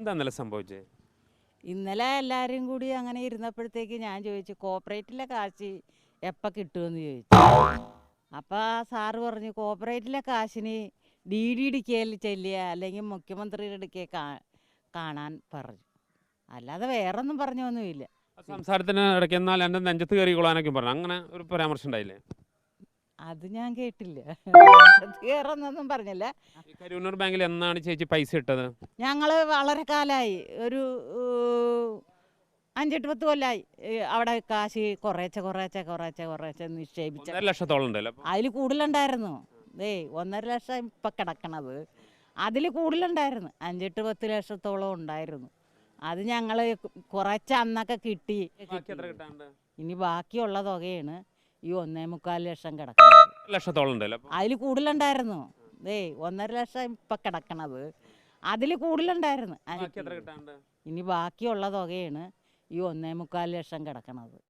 എന്താ ഇന്നലെ സംഭവിച്ചത് ഇന്നലെ എല്ലാവരും കൂടി അങ്ങനെ ഇരുന്നപ്പോഴത്തേക്ക് ഞാൻ ചോദിച്ചു കോപ്പറേറ്റിലെ കാശ് എപ്പ കിട്ടുമെന്ന് ചോദിച്ചു. അപ്പോൾ ആ സാറ് പറഞ്ഞു കോപ്പറേറ്റിലെ കാശിന് ഡി ഡി ഇടിക്കേൽ ചെല്ലുക അല്ലെങ്കിൽ മുഖ്യമന്ത്രിയുടെ അടുക്കെ കാണാൻ പറഞ്ഞു. അല്ലാതെ വേറൊന്നും പറഞ്ഞൊന്നുമില്ല. സംസാരത്തിന് ഇടയ്ക്ക് എന്നാൽ എന്റെ നെഞ്ചത്ത് കയറി കൊള്ളാനൊക്കെ പറഞ്ഞു. അങ്ങനെ ഒരു പരാമർശം ഉണ്ടായില്ലേ? അത് ഞാൻ കേട്ടില്ല. കയറുന്നൊന്നും പറഞ്ഞില്ല. ഈ ബാങ്കിൽ എന്നാണ് ചേച്ചി പൈസ ഇട്ടത്? ഞങ്ങൾ വളരെ കാലായി. ഒരു ഏഹ്, അഞ്ചെട്ട് പത്ത് കൊല്ലായി. ഏഹ്, അവിടെ കാശ് കുറേച്ചെ കുറേച്ചെ കുറേച്ചെ കുറേച്ചെ നിക്ഷേപിച്ച ഒന്നര ലക്ഷത്തോളം ഉണ്ടല്ലോ അപ്പൊ. അതിൽ കൂടുതലുണ്ടായിരുന്നു. ദേ ഒന്നര ലക്ഷം ഇപ്പം കിടക്കണത്. അതിൽ കൂടുതലുണ്ടായിരുന്നു. അഞ്ചെട്ട് പത്ത് ലക്ഷത്തോളം ഉണ്ടായിരുന്നു. അത് ഞങ്ങൾ കുറച്ച് അന്നൊക്കെ കിട്ടി. ബാക്കി എത്ര കിട്ടാനുണ്ട്? ഇനി ബാക്കിയുള്ള തുകയാണ്. ഈ ഒന്നേ മുക്കാൽ ലക്ഷം കിടക്കുന്നത് ലക്ഷത്തോളം ഉണ്ടല്ലോ? അപ്പൊ അതിൽ കൂടുതലുണ്ടായിരുന്നു. ദേ ഒന്നര ലക്ഷം ഇപ്പൊ കിടക്കണത്. അതിൽ കൂടുതലുണ്ടായിരുന്നു. ബാക്കി എത്ര കിട്ടാനുണ്ട്? ഇനി ബാക്കിയുള്ള തുകയാണ് ഈ ഒന്നേ മുക്കാൽ ലക്ഷം കിടക്കണത്.